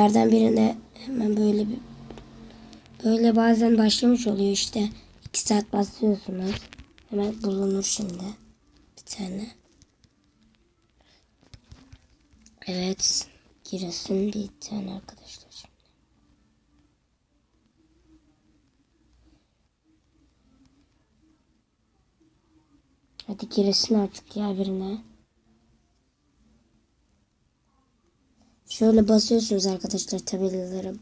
Nereden birine hemen böyle bir böyle bazen başlamış oluyor işte. 2 saat basıyorsunuz. Hemen bulunur şimdi. Bir tane. Evet. Giresun bir tane arkadaşlar. şimdi. Hadi giresin artık ya birine. Şöyle basıyorsunuz arkadaşlar tabelalara.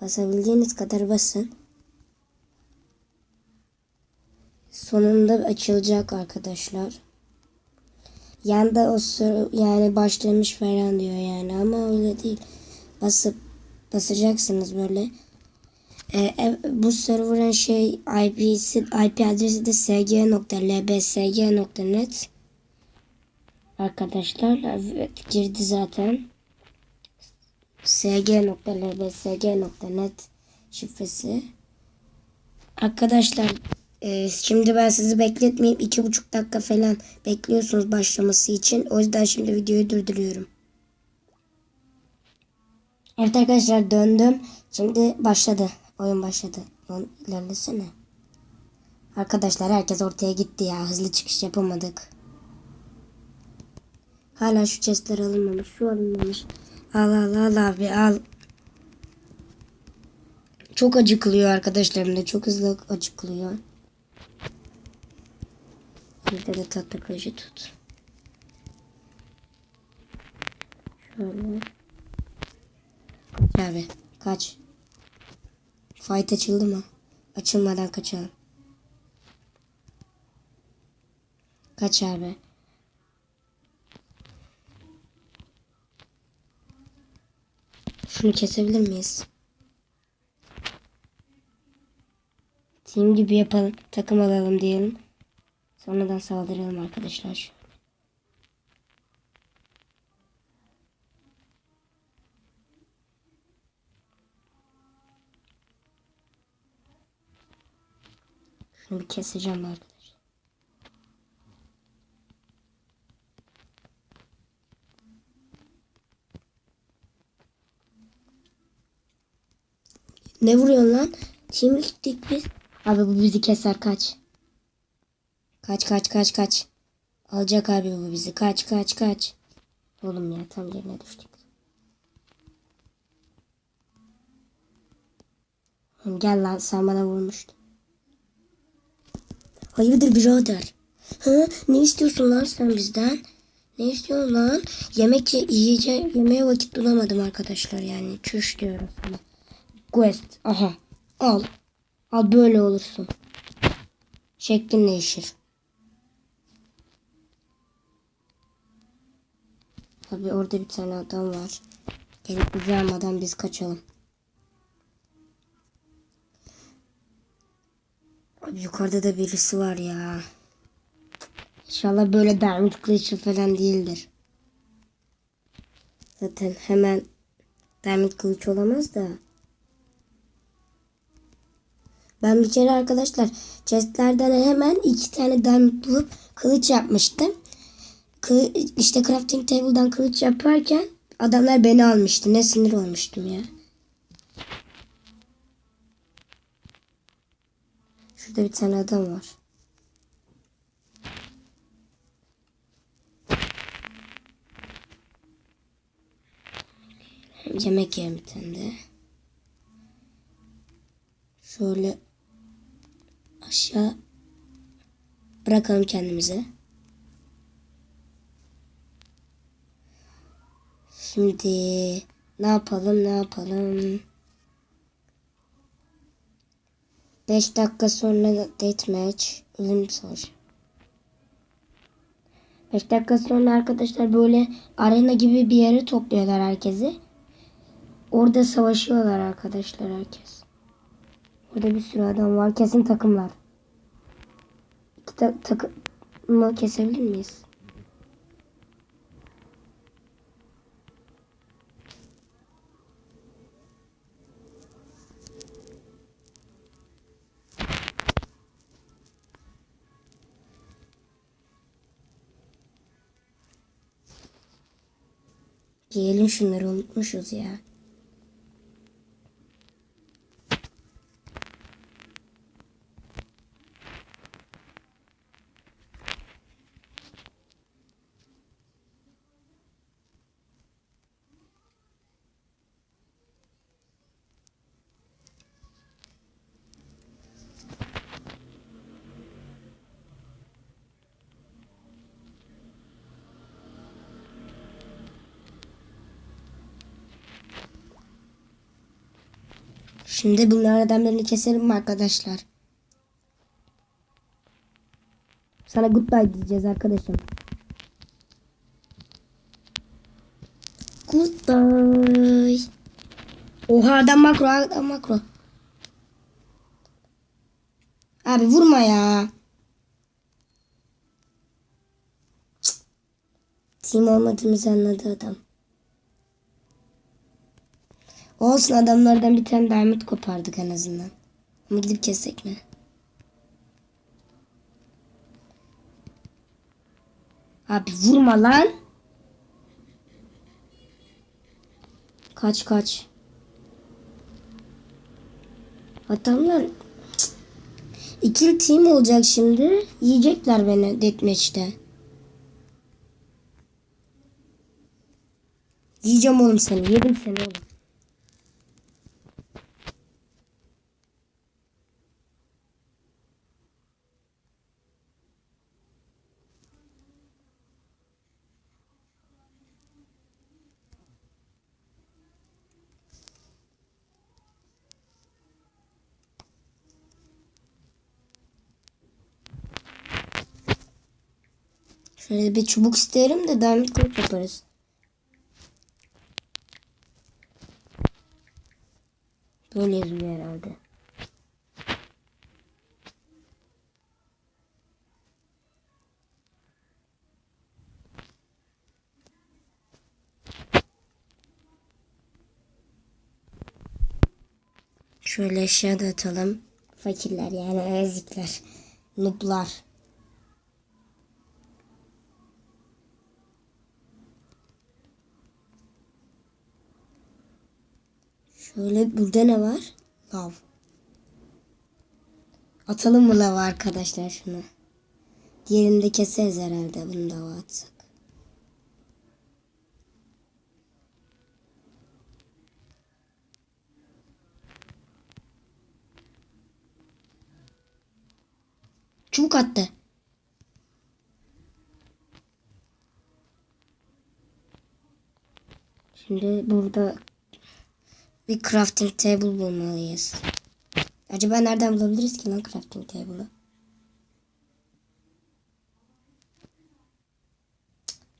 Basabildiğiniz kadar basın. Sonunda açılacak arkadaşlar. Yanda o sıra yani başlamış falan diyor yani ama öyle değil. Basıp basacaksınız böyle. Ee, ev- bu server'ın şey IP'si IP adresi de sg.lbsg.net Arkadaşlar evet girdi zaten sg.lbsg.net şifresi. Arkadaşlar e, şimdi ben sizi bekletmeyeyim. iki buçuk dakika falan bekliyorsunuz başlaması için. O yüzden şimdi videoyu durduruyorum. Evet arkadaşlar döndüm. Şimdi başladı. Oyun başladı. Lan ilerlesene. Arkadaşlar herkes ortaya gitti ya. Hızlı çıkış yapamadık. Hala şu chestler alınmamış. Şu alınmamış. Al al al abi al. Çok acıkılıyor arkadaşlarım da. Çok hızlı acıkılıyor. Bir de tatlı kaşı tut. Şöyle. Abi. Kaç. Fight açıldı mı? Açılmadan kaçalım. Kaç abi. Şunu kesebilir miyiz? Team gibi yapalım. Takım alalım diyelim. Sonradan saldıralım arkadaşlar. Şunu keseceğim arkadaşlar. Ne vuruyorsun lan? Team gittik biz. Abi bu bizi keser kaç. Kaç kaç kaç kaç. Alacak abi bu bizi. Kaç kaç kaç. Oğlum ya tam yerine düştük. Gel lan sen bana vurmuştun. Hayırdır birader? Ha, ne istiyorsun lan sen bizden? Ne istiyorsun lan? Yemek ye yiyece yemeğe vakit bulamadım arkadaşlar yani. Çüş diyorum sana. Quest. Aha. Al. Al böyle olursun. Şeklin değişir. Tabi orada bir tane adam var. Gelip bizi biz kaçalım. Abi yukarıda da birisi var ya. İnşallah böyle diamond kılıçlı falan değildir. Zaten hemen diamond kılıç olamaz da. Ben bir kere arkadaşlar chestlerden hemen iki tane diamond bulup kılıç yapmıştım. Kı işte crafting table'dan kılıç yaparken adamlar beni almıştı. Ne sinir olmuştum ya. Şurada bir tane adam var. Yemek yiyelim bir tane de. Şöyle aşağı bırakalım kendimize. Şimdi ne yapalım ne yapalım? 5 dakika sonra deathmatch ölüm savaşı. 5 dakika sonra arkadaşlar böyle arena gibi bir yere topluyorlar herkesi. Orada savaşıyorlar arkadaşlar herkes. Burada bir sürü adam var. Kesin takımlar. Ta takımı kesebilir miyiz? Giyelim şunları unutmuşuz ya. Şimdi bunların adamlarını keselim mi arkadaşlar? Sana goodbye diyeceğiz arkadaşım. Goodbye. Oha adam makro adam makro. Abi vurma ya. Cık. Team olmadığımızı anladı adam. Olsun adamlardan bir tane diamond kopardık en azından. Ama gidip kessek mi? Abi vurma lan. Kaç kaç. Adamlar Cık. ikili team olacak şimdi. Yiyecekler beni deathmatch'te. Yiyeceğim oğlum seni. Yedim seni oğlum. Şöyle bir çubuk isterim de diamond kılıç yaparız. Böyle yazılıyor herhalde. Şöyle eşya da atalım. Fakirler yani ezikler. Nublar. Şöyle burada ne var? Lav. Atalım mı lava arkadaşlar şunu? Diğerini de keseriz herhalde bunu da atsak. Çubuk attı. Şimdi burada bir crafting table bulmalıyız. Acaba nereden bulabiliriz ki lan crafting table'ı?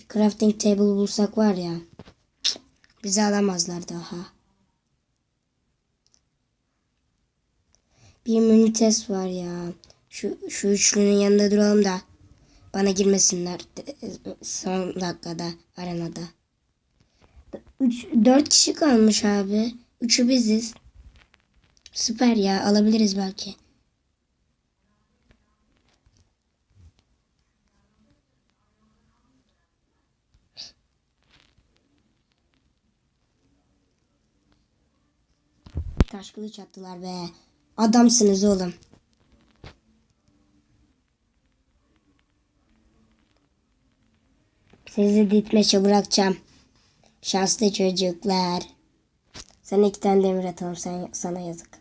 Bir crafting table bulsak var ya. Bizi alamazlar daha. Bir mini test var ya. Şu, şu üçlünün yanında duralım da bana girmesinler son dakikada arenada. Üç, dört kişi kalmış abi. Üçü biziz. Süper ya alabiliriz belki. Taş kılıç attılar be. Adamsınız oğlum. Sizi ditmeçe bırakacağım. Şanslı çocuklar. Sen iki tane demir atalım sen, sana yazık.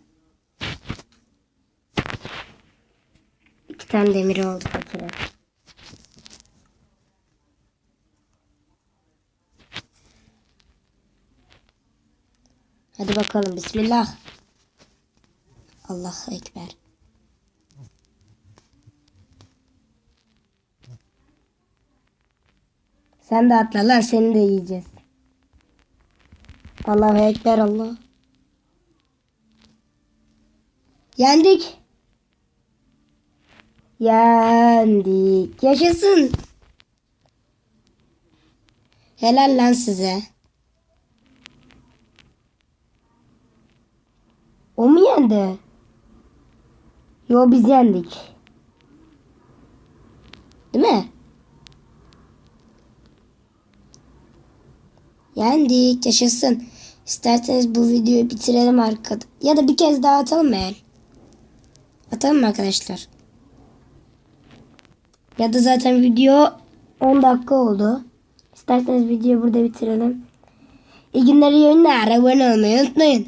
İki tane demir oldu fakire. Hadi bakalım bismillah. Allahu Ekber. Sen de atla lan seni de yiyeceğiz. Allahu Ekber Allah. Yendik. Yendik. Yaşasın. Helal lan size. O mu yendi? Yo biz yendik. Değil mi? Yendik. Yaşasın. İsterseniz bu videoyu bitirelim arkada. Ya da bir kez daha atalım el? Atalım mı arkadaşlar? Ya da zaten video 10 dakika oldu. İsterseniz videoyu burada bitirelim. İyi günler, iyi oyunlar. Abone olmayı unutmayın.